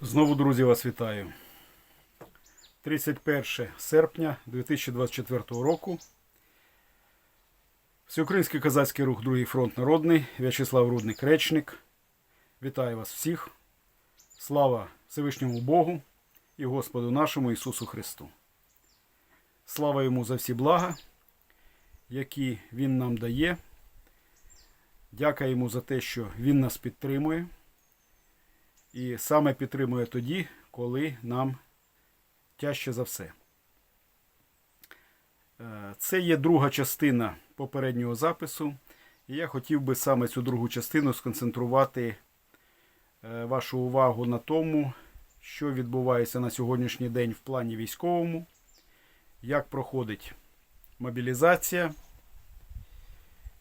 Знову, друзі, вас вітаю. 31 серпня 2024 року. Всеукраїнський козацький рух Другий фронт народний. В'ячеслав Рудник Речник. Вітаю вас всіх. Слава Всевишньому Богу і Господу нашому Ісусу Христу. Слава Йому за всі блага, які Він нам дає. Дяка йому за те, що Він нас підтримує. І саме підтримує тоді, коли нам тяжче за все. Е, Це є друга частина попереднього запису. І я хотів би саме цю другу частину сконцентрувати е, вашу увагу на тому, що відбувається на сьогоднішній день в плані військовому, як проходить мобілізація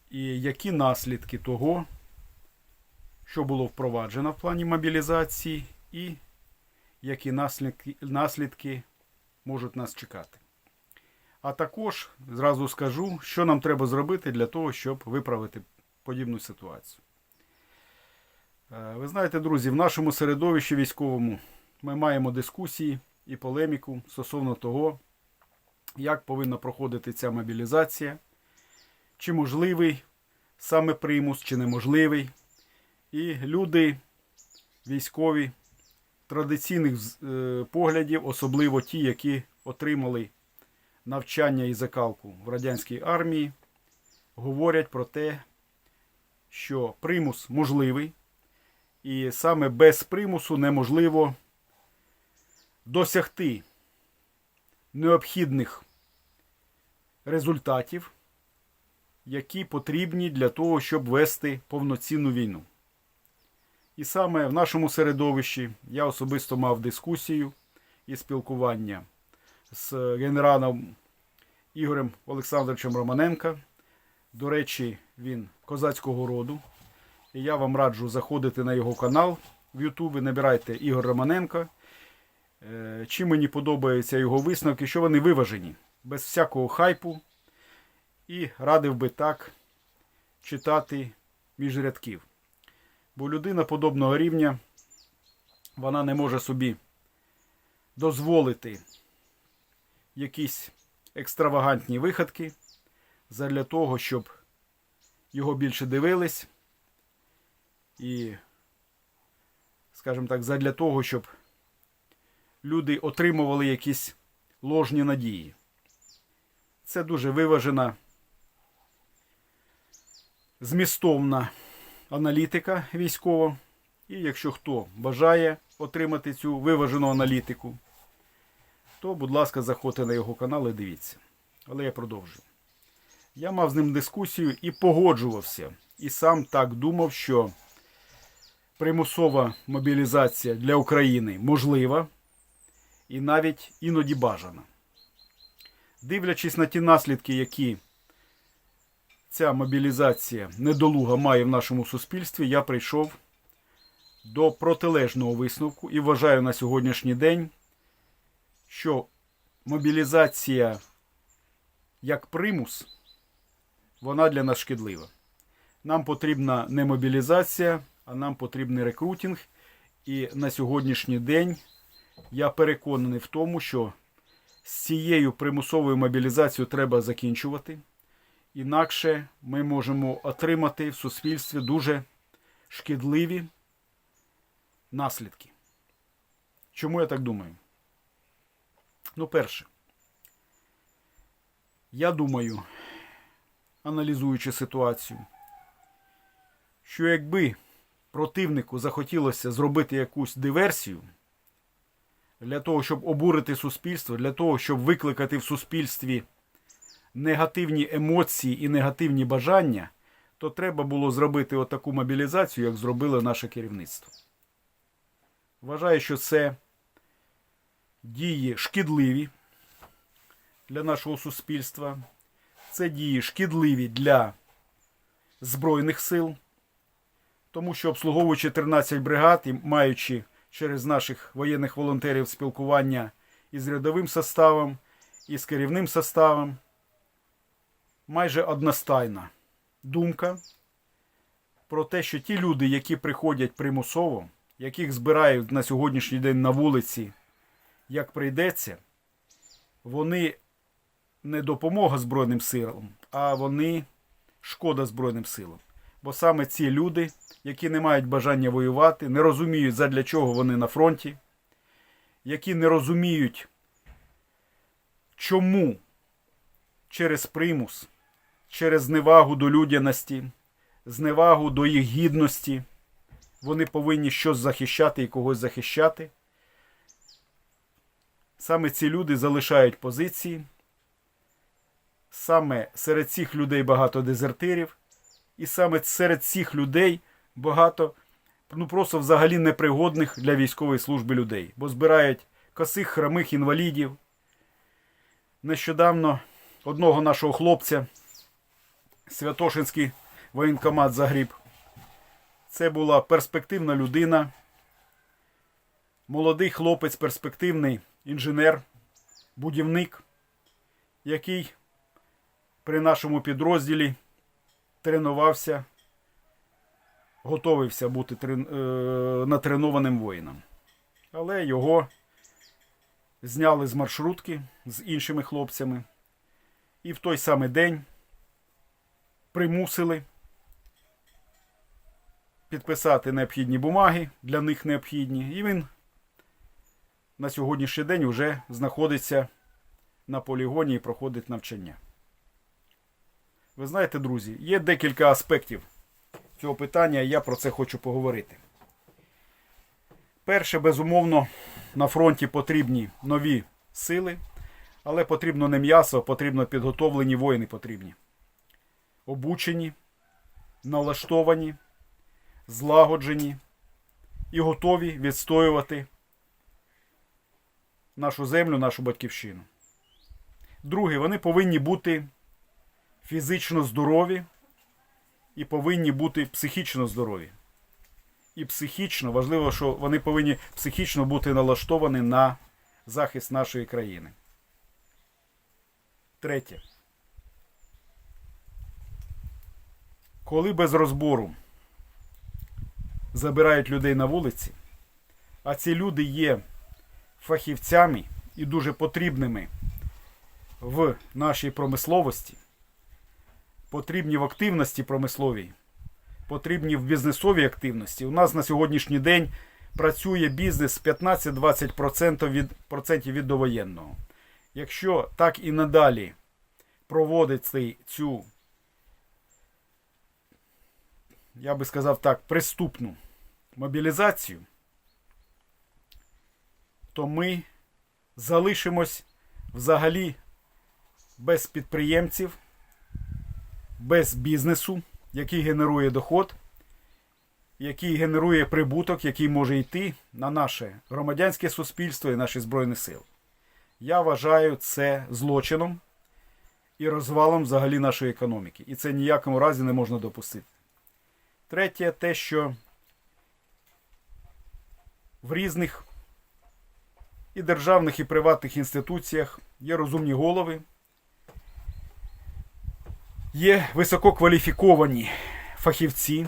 і які наслідки того, що було впроваджено в плані мобілізації, і які наслідки, наслідки можуть нас чекати. А також зразу скажу, що нам треба зробити для того, щоб виправити подібну ситуацію. Е, Ви знаєте, друзі, в нашому середовищі військовому ми маємо дискусії і полеміку стосовно того, як повинна проходити ця мобілізація, чи можливий саме примус, чи неможливий. І люди військові традиційних е, поглядів, особливо ті, які отримали навчання і закалку в радянській армії, говорять про те, що примус можливий, і саме без примусу неможливо досягти необхідних результатів, які потрібні для того, щоб вести повноцінну війну. І саме в нашому середовищі я особисто мав дискусію і спілкування з генералом Ігорем Олександровичем Романенко. До речі, він козацького роду. І я вам раджу заходити на його канал в Ютубі, набирайте Ігор Романенко. Е, Чим мені подобаються його висновки, що вони виважені, без всякого хайпу. І радив би так читати між рядків. Бо людина подобного рівня, вона не може собі дозволити якісь екстравагантні виходки задля того, щоб його більше дивились. І, скажімо так, задля того, щоб люди отримували якісь ложні надії. Це дуже виважена, змістовна аналітика військова. І якщо хто бажає отримати цю виважену аналітику, то, будь ласка, заходьте на його канал і дивіться. Але я продовжую. Я мав з ним дискусію і погоджувався. І сам так думав, що примусова мобілізація для України можлива і навіть іноді бажана. Дивлячись на ті наслідки, які ця мобілізація недолуга має в нашому суспільстві, я прийшов до протилежного висновку і вважаю на сьогоднішній день, що мобілізація як примус, вона для нас шкідлива. Нам потрібна не мобілізація, а нам потрібний рекрутинг. І на сьогоднішній день я переконаний в тому, що з цією примусовою мобілізацією треба закінчувати. Інакше ми можемо отримати в суспільстві дуже шкідливі наслідки. Чому я так думаю? Ну, перше, я думаю, аналізуючи ситуацію, що якби противнику захотілося зробити якусь диверсію для того, щоб обурити суспільство, для того, щоб викликати в суспільстві негативні емоції і негативні бажання, то треба було зробити отаку мобілізацію, як зробило наше керівництво. Вважаю, що це дії шкідливі для нашого суспільства. Це дії шкідливі для Збройних сил, тому що обслуговуючи 13 бригад і маючи через наших воєнних волонтерів спілкування із рядовим составом, і з керівним составом, майже одностайна думка про те, що ті люди, які приходять примусово, яких збирають на сьогоднішній день на вулиці, як прийдеться, вони не допомога Збройним силам, а вони шкода Збройним силам. Бо саме ці люди, які не мають бажання воювати, не розуміють, задля чого вони на фронті, які не розуміють, чому через примус, через зневагу до людяності, зневагу до їх гідності, вони повинні щось захищати і когось захищати. Саме ці люди залишають позиції. Саме серед цих людей багато дезертирів, і саме серед цих людей багато ну просто взагалі непригодних для військової служби людей, бо збирають косих, хромих інвалідів. Нещодавно одного нашого хлопця Святошинський воєнкомат загріб. Це була перспективна людина, молодий хлопець, перспективний інженер, будівник, який при нашому підрозділі тренувався, готовився бути е, натренованим воїном. Але його зняли з маршрутки з іншими хлопцями. І в той самий день примусили підписати необхідні бумаги, для них необхідні. І він на сьогоднішній день вже знаходиться на полігоні і проходить навчання. Ви знаєте, друзі, є декілька аспектів цього питання, і я про це хочу поговорити. Перше, безумовно, на фронті потрібні нові сили, але потрібно не м'ясо, потрібно підготовлені воїни потрібні. Обучені, налаштовані, злагоджені і готові відстоювати нашу землю, нашу батьківщину. Друге, вони повинні бути фізично здорові і повинні бути психічно здорові. І психічно, важливо, що вони повинні психічно бути налаштовані на захист нашої країни. Третє. Коли без розбору забирають людей на вулиці, а ці люди є фахівцями і дуже потрібними в нашій промисловості, потрібні в активності промисловій, потрібні в бізнесовій активності. У нас на сьогоднішній день працює бізнес 15-20% від, процентів від довоєнного. Якщо так і надалі проводити цю, я би сказав так, преступну мобілізацію, то ми залишимось взагалі без підприємців, без бізнесу, який генерує доход, який генерує прибуток, який може йти на наше громадянське суспільство і наші Збройні Сили. Я вважаю це злочином і розвалом взагалі нашої економіки. І це ніякому разі не можна допустити. Третє, те, що в різних і державних, і приватних інституціях є розумні голови, є висококваліфіковані фахівці,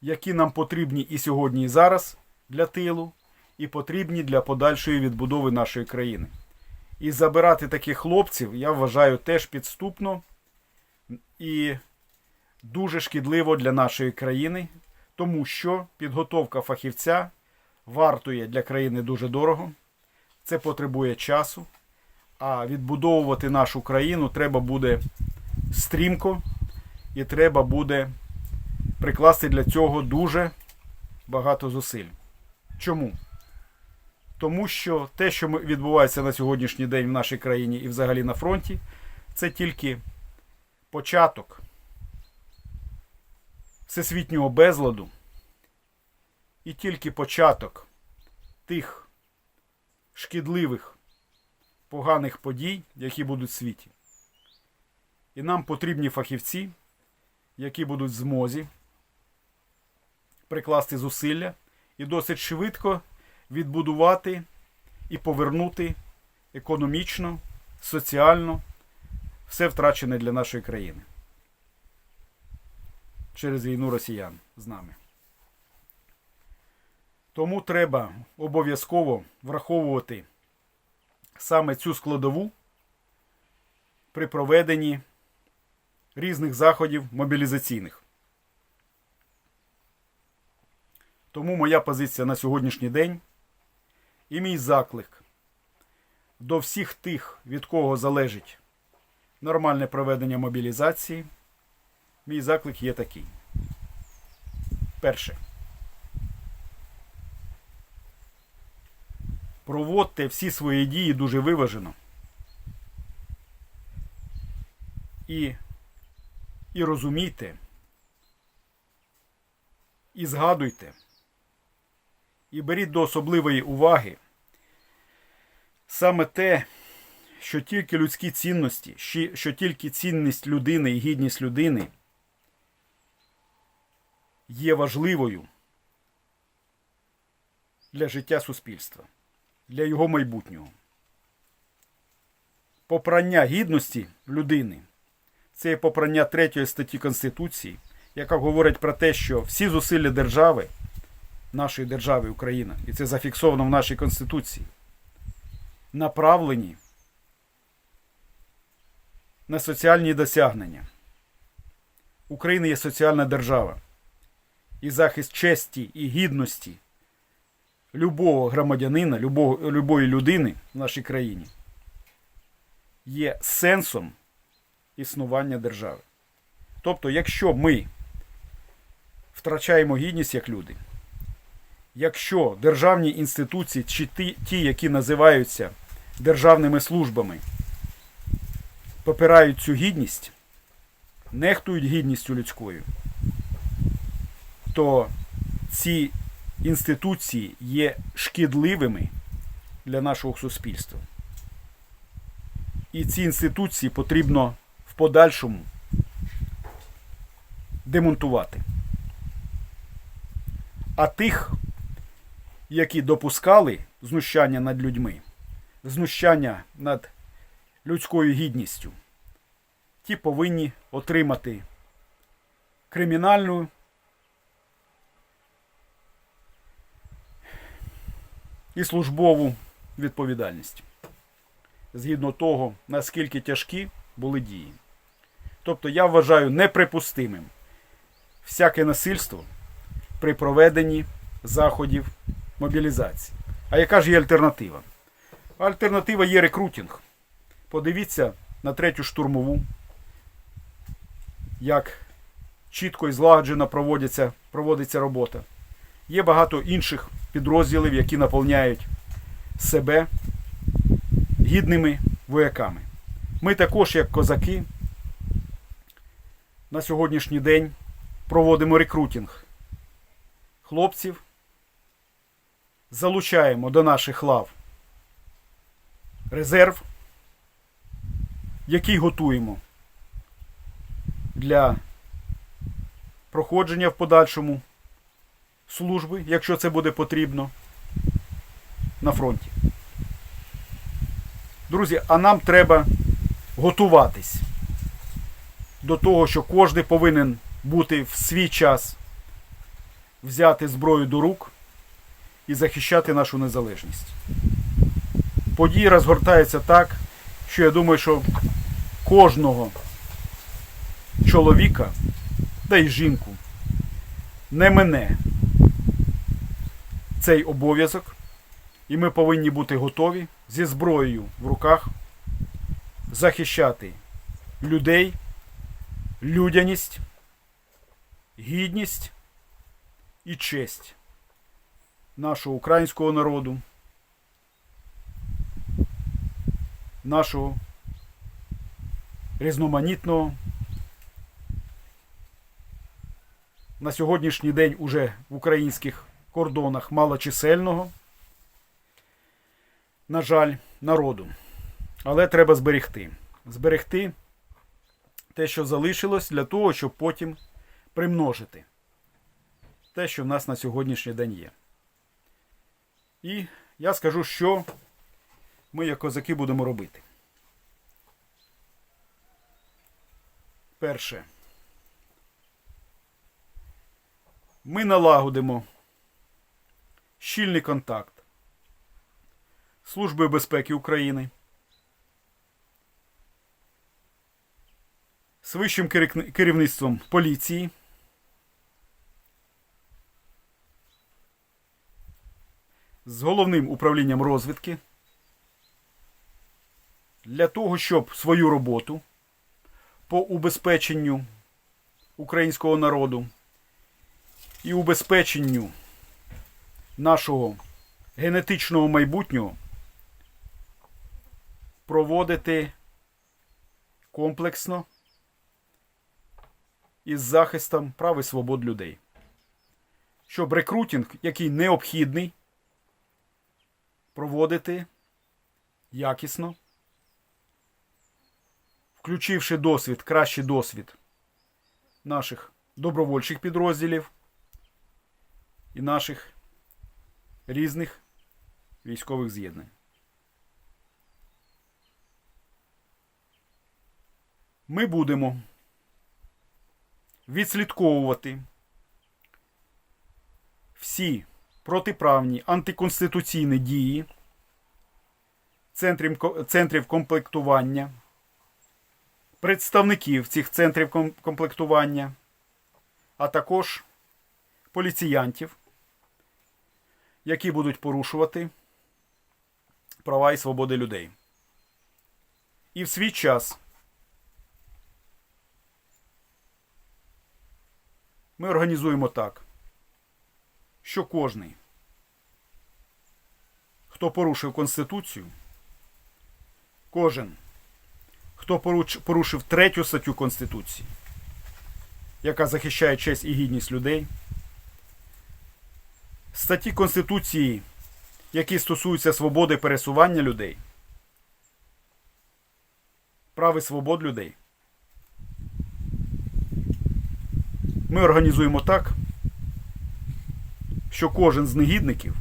які нам потрібні і сьогодні, і зараз для тилу, і потрібні для подальшої відбудови нашої країни. І забирати таких хлопців я вважаю теж підступно і дуже шкідливо для нашої країни, тому що підготовка фахівця вартує для країни дуже дорого. Це потребує часу. А відбудовувати нашу країну треба буде стрімко і треба буде прикласти для цього дуже багато зусиль. Чому? Тому що те, що відбувається на сьогоднішній день в нашій країні і взагалі на фронті, це тільки початок всесвітнього безладу і тільки початок тих шкідливих, поганих подій, які будуть в світі. І нам потрібні фахівці, які будуть в змозі прикласти зусилля і досить швидко відбудувати і повернути економічно, соціально все втрачене для нашої країни через війну росіян з нами. Тому треба обов'язково враховувати саме цю складову при проведенні різних заходів мобілізаційних. Тому моя позиція на сьогоднішній день і мій заклик до всіх тих, від кого залежить нормальне проведення мобілізації, мій заклик є такий. Перше. Проводьте всі свої дії дуже виважено. І, і розумійте, і згадуйте, і беріть до особливої уваги саме те, що тільки людські цінності, що тільки цінність людини і гідність людини є важливою для життя суспільства, для його майбутнього. Попрання гідності людини це попрання третьої статті Конституції, яка говорить про те, що всі зусилля держави, нашої держави Україна, і це зафіксовано в нашій Конституції, направлені на соціальні досягнення. Україна є соціальна держава. І захист честі і гідності любого громадянина, любого, любої людини в нашій країні є сенсом існування держави. Тобто, якщо ми втрачаємо гідність як люди, якщо державні інституції чи ті, які називаються державними службами, попирають цю гідність, нехтують гідністю людською, то ці інституції є шкідливими для нашого суспільства. І ці інституції потрібно в подальшому демонтувати. А тих, які допускали знущання над людьми, знущання над людською гідністю, ті повинні отримати кримінальну і службову відповідальність згідно того, наскільки тяжкі були дії. Тобто я вважаю неприпустимим всяке насильство при проведенні заходів мобілізації. А яка ж є альтернатива? Альтернатива є рекрутинг. Подивіться на третю штурмову, як чітко і злагоджено проводиться, проводиться робота. Є багато інших підрозділів, які наповняють себе гідними вояками. Ми також, як козаки, на сьогоднішній день проводимо рекрутинг хлопців, залучаємо до наших лав резерв, який готуємо для проходження в подальшому служби, якщо це буде потрібно, на фронті. Друзі, а нам треба готуватись до того, що кожен повинен бути в свій час взяти зброю до рук і захищати нашу незалежність. Події розгортаються так, що я думаю, що кожного чоловіка, та й жінку, не мене цей обов'язок, і ми повинні бути готові зі зброєю в руках захищати людей, людяність, гідність і честь нашого українського народу, нашого різноманітного. На сьогоднішній день уже в українських кордонах малочисельного, на жаль, народу. Але треба зберегти. Зберегти те, що залишилось, для того, щоб потім примножити те, що в нас на сьогоднішній день є. І я скажу, що ми, як козаки, будемо робити. Перше. Ми налагодимо щільний контакт. Служби безпеки України. З вищим керівництвом поліції, з головним управлінням розвідки. Для того, щоб свою роботу по убезпеченню українського народу і убезпеченню нашого генетичного майбутнього проводити комплексно із захистом прав і свобод людей. Щоб рекрутинг, який необхідний, проводити якісно, включивши досвід, кращий досвід наших добровольчих підрозділів і наших різних військових з'єднань. Ми будемо відслідковувати всі протиправні антиконституційні дії центрів, комплектування, представників цих центрів комплектування, а також поліціянтів, які будуть порушувати права і свободи людей. І в свій час ми організуємо так, що кожний, хто порушив Конституцію, кожен, хто порушив третю статтю Конституції, яка захищає честь і гідність людей, статті Конституції, які стосуються свободи пересування людей, прав і свобод людей. Ми організуємо так, що кожен з негідників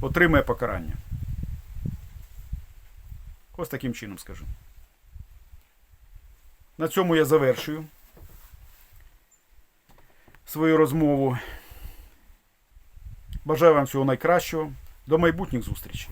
отримає покарання. Ось таким чином скажу. На цьому я завершую свою розмову. Бажаю вам всього найкращого. До майбутніх зустрічей.